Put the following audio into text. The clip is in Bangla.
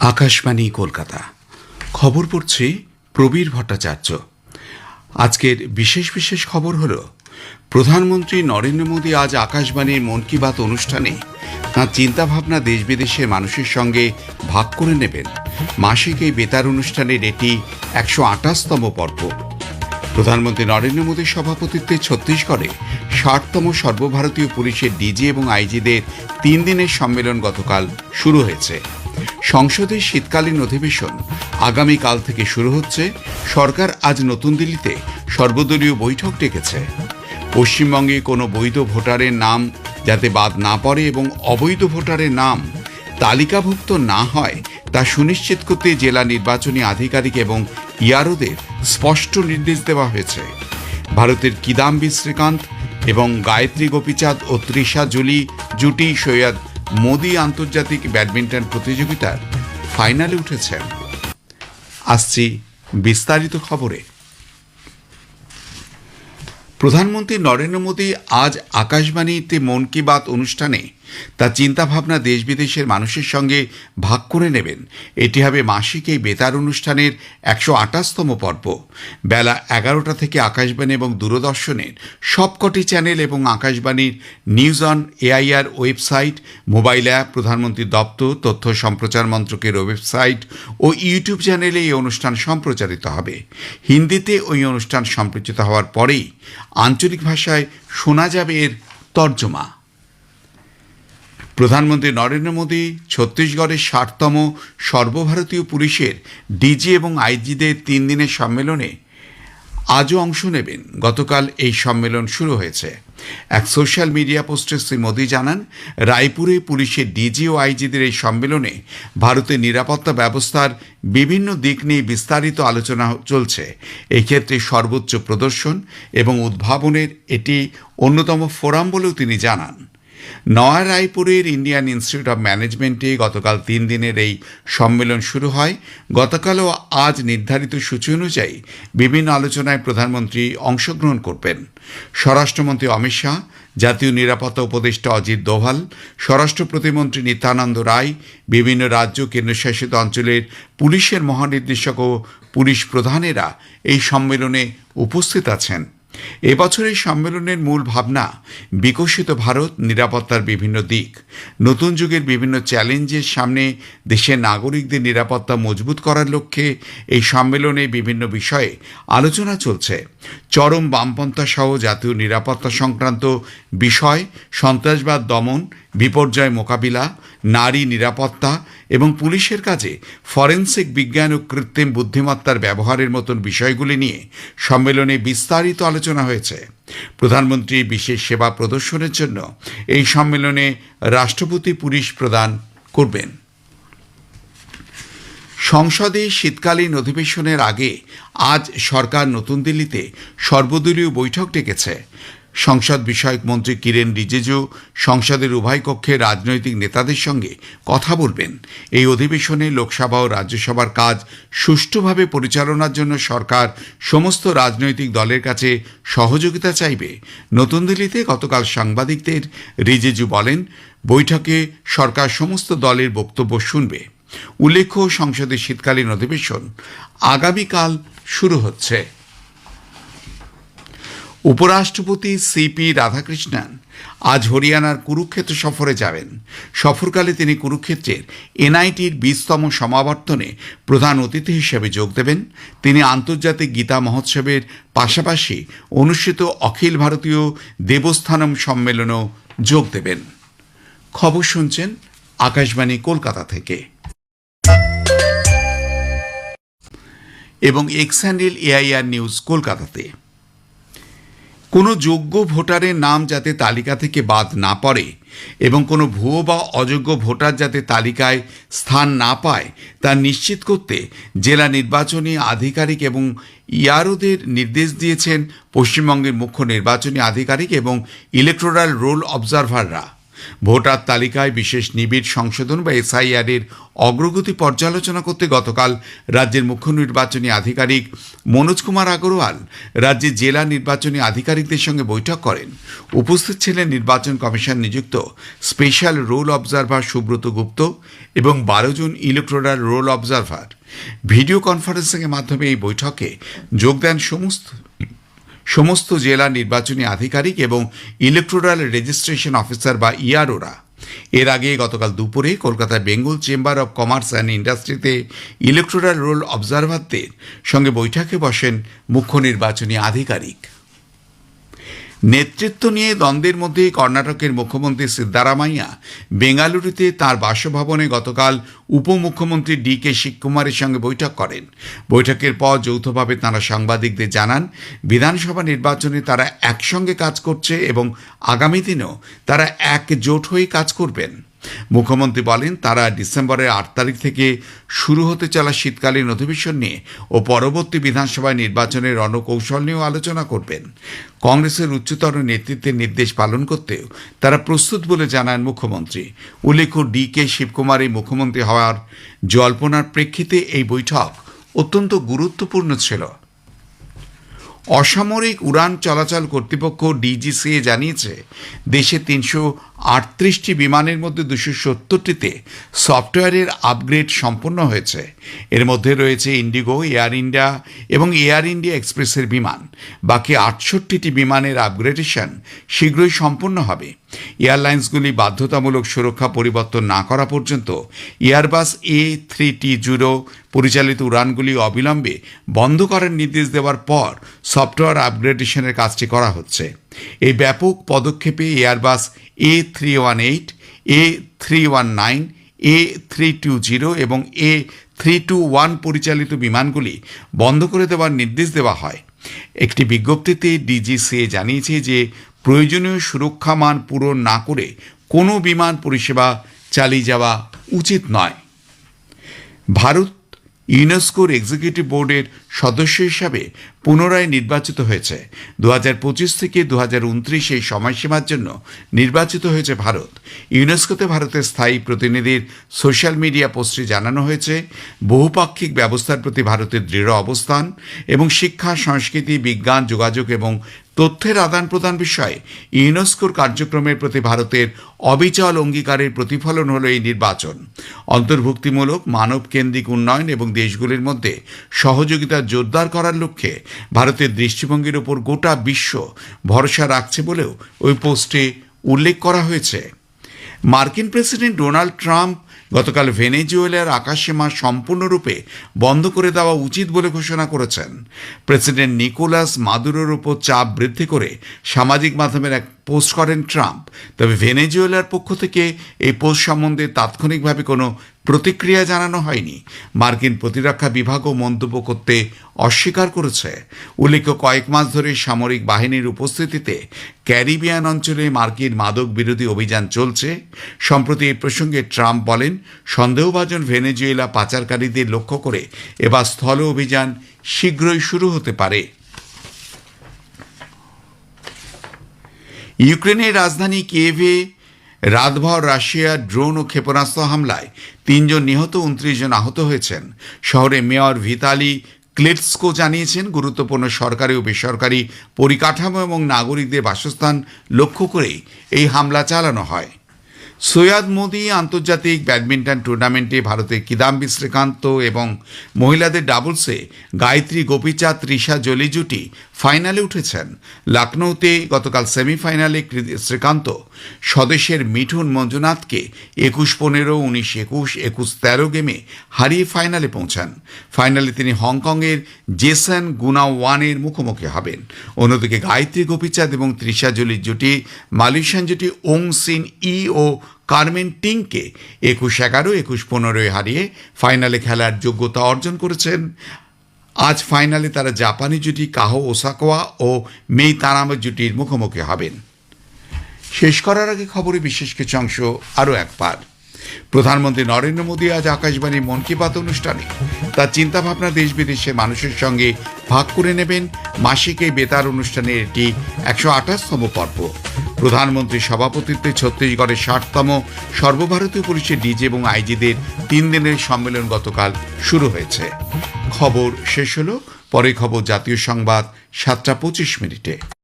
আকাশবাণী, কলকাতা। খবর পড়ছে প্রবীর ভট্টাচার্য। আজকের বিশেষ বিশেষ খবর হল, প্রধানমন্ত্রী নরেন্দ্র মোদী আজ আকাশবাণীর মন কি বাত অনুষ্ঠানে তাঁর চিন্তাভাবনা দেশ বিদেশের মানুষের সঙ্গে ভাগ করে নেবেন। মাসিক এই বেতার অনুষ্ঠানের এটি একশো আঠাশতম পর্ব। প্রধানমন্ত্রী নরেন্দ্র মোদীর সভাপতিত্বে ছত্তিশগড়ে ষাটতম সর্বভারতীয় পুলিশের ডিজি এবং আইজিদের তিন দিনের সম্মেলন গতকাল শুরু হয়েছে। সংসদের শীতকালীন অধিবেশন আগামীকাল থেকে শুরু হচ্ছে। সরকার আজ নতুন দিল্লিতে সর্বদলীয় বৈঠক ডেকেছে। পশ্চিমবঙ্গে কোনো বৈধ ভোটারের নাম যাতে বাদ না পড়ে এবং অবৈধ ভোটারের নাম তালিকাভুক্ত না হয় তা সুনিশ্চিত করতে জেলা নির্বাচনী আধিকারিক এবং ইয়ারোদের স্পষ্ট নির্দেশ দেওয়া হয়েছে। ভারতের কিদাম্বি শ্রীকান্ত এবং গায়ত্রী গোপীচাঁদ ও তৃষা জুলি জুটি সৈয়দ মোদি আন্তর্জাতিক ব্যাডমিন্টন প্রতিযোগিতার ফাইনালে উঠেছেন। আসছি বিস্তারিত খবরে। প্রধানমন্ত্রী নরেন্দ্র মোদী আজ আকাশবাণীতে মন কি বাত অনুষ্ঠানে তার চিন্তাভাবনা দেশ বিদেশের মানুষের সঙ্গে ভাগ করে নেবেন। এটি হবে মাসিক এই বেতার অনুষ্ঠানের একশো আঠাশতম পর্ব। বেলা এগারোটা থেকে আকাশবাণী এবং দূরদর্শনের সবকটি চ্যানেল এবং আকাশবাণীর news on AIR website, mobile app প্রধানমন্ত্রীর দপ্তর, তথ্য সম্প্রচার মন্ত্রকের ওয়েবসাইট ও ইউটিউব চ্যানেলে এই অনুষ্ঠান সম্প্রচারিত হবে। হিন্দিতে ওই অনুষ্ঠান সম্প্রচারিত হওয়ার পরেই আঞ্চলিক ভাষায় শোনা যাবে এর তর্জমা। প্রধানমন্ত্রী নরেন্দ্র মোদী ছত্তিশগড়ের ষাটতম সর্বভারতীয় পুলিশের ডিজি এবং আইজিদের তিন দিনের সম্মেলনে আজও অংশ নেবেন। গতকাল এই সম্মেলন শুরু হয়েছে। এক সোশ্যাল মিডিয়া পোস্টে শ্রী মোদী জানান, রায়পুরে পুলিশের ডিজি ও আইজিদের এই সম্মেলনে ভারতের নিরাপত্তা ব্যবস্থার বিভিন্ন দিক নিয়ে বিস্তারিত আলোচনা চলছে। এই ক্ষেত্রে সর্বোচ্চ প্রদর্শন এবং উদ্ভাবনের এটি অন্যতম ফোরাম বলেও তিনি জানান। নয়া রায়পুরের ইন্ডিয়ান ইনস্টিটিউট অব ম্যানেজমেন্টে গতকাল তিন দিনের এই সম্মেলন শুরু হয়। গতকালও আজ নির্ধারিত সূচি অনুযায়ী বিভিন্ন আলোচনায় প্রধানমন্ত্রী অংশগ্রহণ করবেন। স্বরাষ্ট্রমন্ত্রী অমিত শাহ, জাতীয় নিরাপত্তা উপদেষ্টা অজিত দোভাল, স্বরাষ্ট্র প্রতিমন্ত্রী নিত্যানন্দ রায়, বিভিন্ন রাজ্য কেন্দ্রশাসিত অঞ্চলের পুলিশের মহানির্দেশক ও পুলিশ প্রধানেরা এই সম্মেলনে উপস্থিত আছেন। এবছরের সম্মেলনের মূল ভাবনা, বিকশিত ভারত, নিরাপত্তার বিভিন্ন দিক। নতুন যুগের বিভিন্ন চ্যালেঞ্জের সামনে দেশের নাগরিকদের নিরাপত্তা মজবুত করার লক্ষ্যে এই সম্মেলনে বিভিন্ন বিষয়ে আলোচনা চলছে। চরম বামপন্থা সহ জাতীয় নিরাপত্তা সংক্রান্ত বিষয়, সন্ত্রাসবাদ দমন বিপর্যয় মোকাবিলা, নারী নিরাপত্তা এবং পুলিশের কাজে ফরেন্সিক বিজ্ঞান ও কৃত্রিম বুদ্ধিমত্তার ব্যবহারের মতন বিষয়গুলি নিয়ে সম্মেলনে বিস্তারিত আলোচনা হয়েছে। প্রধানমন্ত্রী বিশেষ সেবা প্রদর্শনের জন্য এই সম্মেলনে রাষ্ট্রপতি পুলিশ প্রদান করবেন। সংসদে শীতকালীন অধিবেশনের আগে আজ সরকার নতুন দিল্লিতে সর্বদলীয় বৈঠক ডেকেছে। সংসদ বিষয়ক মন্ত্রী কিরেন রিজিজু সংসদের উভয় কক্ষের রাজনৈতিক নেতাদের সঙ্গে কথা বলবেন। এই অধিবেশনে লোকসভা ও রাজ্যসভার কাজ সুষ্ঠুভাবে পরিচালনার জন্য সরকার সমস্ত রাজনৈতিক দলের কাছে সহযোগিতা চাইবে। নতুন দিল্লিতে গতকাল সাংবাদিকদের রিজিজু বলেন, বৈঠকে সরকার সমস্ত দলের বক্তব্য শুনবে। উল্লেখ্য, সংসদের শীতকালীন অধিবেশন আগামীকাল শুরু হচ্ছে। উপরাষ্ট্রপতি সিপি রাধাকৃষ্ণন আজ হরিয়ানার কুরুক্ষেত্র সফরে যাবেন। সফরকালে তিনি কুরুক্ষেত্রের এনআইটির বিশতম সমাবর্তনে প্রধান অতিথি হিসেবে যোগ দেবেন। তিনি আন্তর্জাতিক গীতা মহোৎসবের পাশাপাশি অনুষ্ঠিত অখিল ভারতীয় দেবস্থানম সম্মেলনেও যোগ দেবেন। খবর শুনছেন আকাশবাণী কলকাতা থেকে। এবং এক্স এআইআর নিউজ কলকাতাতে। কোনো যোগ্য ভোটারের নাম যাতে তালিকা থেকে বাদ না পড়ে এবং কোনো ভুয়ো বা অযোগ্য ভোটার যাতে তালিকায় স্থান না পায় তা নিশ্চিত করতে জেলা নির্বাচনী আধিকারিক এবং ইয়ারোদের নির্দেশ দিয়েছেন পশ্চিমবঙ্গের মুখ্য নির্বাচনী আধিকারিক এবং ইলেকট্রাল রোল অবজারভাররা। ভোটার তালিকায় বিশেষ নিবিড় সংশোধন বা এসআইআর এর অগ্রগতি পর্যালোচনা করতে গতকাল রাজ্যের মুখ্য নির্বাচনী আধিকারিক মনোজ কুমার আগরওয়াল রাজ্যের জেলা নির্বাচনী আধিকারিকদের সঙ্গে বৈঠক করেন। উপস্থিত ছিলেন নির্বাচন কমিশন নিযুক্ত special roll observer Subrata Gupta এবং বারো জন ইলেকট্রাল রোল অবজারভার। ভিডিও কনফারেন্সিংয়ের মাধ্যমে এই বৈঠকে যোগ দেন সমস্ত সমস্ত জেলা নির্বাচনী আধিকারিক এবং ইলেকট্রাল রেজিস্ট্রেশন অফিসার বা ইয়ারোরা এর আগে গতকাল দুপুরে কলকাতায় Bengal chamber of commerce and ইন্ডাস্ট্রিতে ইলেকট্রাল রোল অবজারভারদের সঙ্গে বৈঠকে বসেন মুখ্য নির্বাচনী আধিকারিক। নেতৃত্ব নিয়ে দ্বন্দ্বের মধ্যে কর্ণাটকের মুখ্যমন্ত্রী সিদ্ধারামাইয়া বেঙ্গালুরুতে তার বাসভবনে গতকাল উপমুখ্যমন্ত্রী ডি কে শিবকুমারের সঙ্গে বৈঠক করেন। বৈঠকের পর যৌথভাবে তাঁরা সাংবাদিকদের জানান, বিধানসভা নির্বাচনে তারা একসঙ্গে কাজ করছে এবং আগামী দিনেও তারা একজোট হয়ে কাজ করবেন। মুখ্যমন্ত্রী বলেন, তারা ডিসেম্বরের আট তারিখ থেকে শুরু হতে চলা শীতকালীন অধিবেশন নিয়ে ও পরবর্তী বিধানসভায় নির্বাচনের রণকৌশল নিয়েও আলোচনা করবেন। কংগ্রেসের উচ্চতর নেতৃত্বের নির্দেশ পালন করতেও তারা প্রস্তুত বলে জানান মুখ্যমন্ত্রী। উল্লেখ্য, ডি কে শিবকুমার এই মুখ্যমন্ত্রী হওয়ার জল্পনার প্রেক্ষিতে এই বৈঠক অত্যন্ত গুরুত্বপূর্ণ ছিল। অসামরিক উড়ান চলাচল কর্তৃপক্ষ ডিজিসিএ জানিয়েছে, দেশে তিনশো আটত্রিশটি বিমানের মধ্যে দুশো সত্তরটিতে সফটওয়্যারের আপগ্রেড সম্পন্ন হয়েছে। এর মধ্যে রয়েছে ইন্ডিগো এয়ার ইন্ডিয়া এবং এয়ার ইন্ডিয়া এক্সপ্রেসের বিমান। বাকি আটষট্টিটি বিমানের আপগ্রেডেশন শীঘ্রই সম্পন্ন হবে। এয়ারলাইন্সগুলি বাধ্যতামূলক সুরক্ষা পরিবর্তন না করা পর্যন্ত Airbus A three two zero পরিচালিত উড়ানগুলি অবিলম্বে বন্ধ করার নির্দেশ দেওয়ার পর সফটওয়্যার আপগ্রেডেশনের কাজটি করা হচ্ছে। এই ব্যাপক পদক্ষেপে Airbus A three one eight A three one nine A three two zero এবং এ থ্রি টু ওয়ান পরিচালিত বিমানগুলি বন্ধ করে দেওয়ার নির্দেশ দেওয়া হয়। একটি বিজ্ঞপ্তিতে ডিজিসিএ জানিয়েছে যে প্রয়োজনীয় সুরক্ষা মান পূরণ না করে কোনো বিমান পরিষেবা চালিয়ে যাওয়া উচিত নয়। ভারত ইউনেস্কোর এক্সিকিউটিভ বোর্ডের সদস্য হিসাবে পুনরায় নির্বাচিত হয়েছে। দু পঁচিশ থেকে দু এই সময়সীমার জন্য নির্বাচিত হয়েছে ভারত। ইউনেস্কোতে ভারতের স্থায়ী প্রতিনিধির সোশ্যাল মিডিয়া পোস্টে জানানো হয়েছে, বহুপাক্ষিক ব্যবস্থার প্রতি ভারতের দৃঢ় অবস্থান এবং শিক্ষা, সংস্কৃতি, বিজ্ঞান, যোগাযোগ এবং তথ্যের আদান প্রদান বিষয়ে ইউনেস্কোর কার্যক্রমের প্রতি ভারতের অবিচল অঙ্গীকারের প্রতিফলন হল এই নির্বাচন। অন্তর্ভুক্তিমূলক মানব কেন্দ্রিক উন্নয়ন এবং দেশগুলির মধ্যে সহযোগিতা জোরদার করার লক্ষ্যে ভারতের দৃষ্টিভঙ্গির উপর গোটা বিশ্ব ভরসা রাখছে বলেও ওই পোস্টে উল্লেখ করা হয়েছে। মার্কিন প্রেসিডেন্ট ডোনাল্ড ট্রাম্প গতকাল ভেনেজুয়েলার আকাশসীমা সম্পূর্ণরূপে বন্ধ করে দেওয়া উচিত বলে ঘোষণা করেছেন। প্রেসিডেন্ট নিকোলাস মাদুরোর উপর চাপ বৃদ্ধি করে সামাজিক মাধ্যমের এক পোস্ট করেন ট্রাম্প। তবে ভেনেজুয়েলার পক্ষ থেকে এই পোস্ট সম্বন্ধে তাৎক্ষণিকভাবে কোনো প্রতিক্রিয়া জানানো হয়নি। মার্কিন প্রতিরক্ষা বিভাগও মন্তব্য করতে অস্বীকার করেছে। উল্লেখ্য, কয়েক মাস ধরে সামরিক বাহিনীর উপস্থিতিতে ক্যারিবিয়ান অঞ্চলে মার্কিন মাদক বিরোধী অভিযান চলছে। সম্প্রতি এই প্রসঙ্গে ট্রাম্প বলেন, সন্দেহভাজন ভেনেজুয়েলা পাচারকারীদের লক্ষ্য করে এবার স্থল অভিযান শীঘ্রই শুরু হতে পারে। ইউক্রেনের রাজধানী কিয়েভে রাতভর রাশিয়ার ড্রোন ও ক্ষেপণাস্ত্র হামলায় তিনজন নিহত, উনত্রিশ জন আহত হয়েছেন। শহরে মেয়র ভিতালি ক্লেটস্কো জানিয়েছেন, গুরুত্বপূর্ণ সরকারি ও বেসরকারি পরিকাঠামো এবং নাগরিকদের বাসস্থান লক্ষ্য করেই এই হামলা চালানো হয়। সৈয়দ মোদি আন্তর্জাতিক ব্যাডমিন্টন টুর্নামেন্টে ভারতের কিদাম্বি, শ্রীকান্ত এবং মহিলাদের ডাবলসে গায়ত্রী গোপীচাঁদ তৃষা, জলি জুটি ফাইনালে উঠেছেন। লখনৌতে গতকাল সেমিফাইনালে শ্রীকান্ত স্বদেশের মিঠুন মঞ্জুনাথকে একুশ পনেরো, উনিশ একুশ একুশ তেরো গেমে হারিয়ে ফাইনালে পৌঁছান। ফাইনালে তিনি হংকংয়ের জেসন গুনাওয়ানের মুখোমুখি হবেন। অন্যদিকে গায়ত্রী গোপীচাঁদ এবং তৃষা জলির জুটি মালয়েশিয়ান জুটি, ওং সিন ই ও কার্মেন টিংকে একুশ এগারো, একুশ পনেরোয় হারিয়ে ফাইনালে খেলার যোগ্যতা অর্জন করেছেন। আজ ফাইনালে তারা জাপানি জুটি কাহো ওসাকোয়া ও মেই তারামা জুটির মুখোমুখি হবেন। শেষ করার আগে খবরে বিশেষ কিছু অংশ আরও একবার। প্রধানমন্ত্রী নরেন্দ্র মোদী আজ আকাশবাণীর মন কি বাত অনুষ্ঠানে তার চিন্তাভাবনা দেশ বিদেশে মানুষের সঙ্গে ভাগ করে নেবেন। মাসিক এই বেতার অনুষ্ঠানের এটি একশো আঠাশতম পর্ব। প্রধানমন্ত্রীর সভাপতিত্বে ছত্তিশগড়ের ষাটতম সর্বভারতীয় পুলিশের ডিজি এবং আইজিদের তিন দিনের সম্মেলন গতকাল শুরু হয়েছে। খবর শেষ হল, পরে খবর জাতীয় সংবাদ সাতটা পঁচিশ মিনিটে।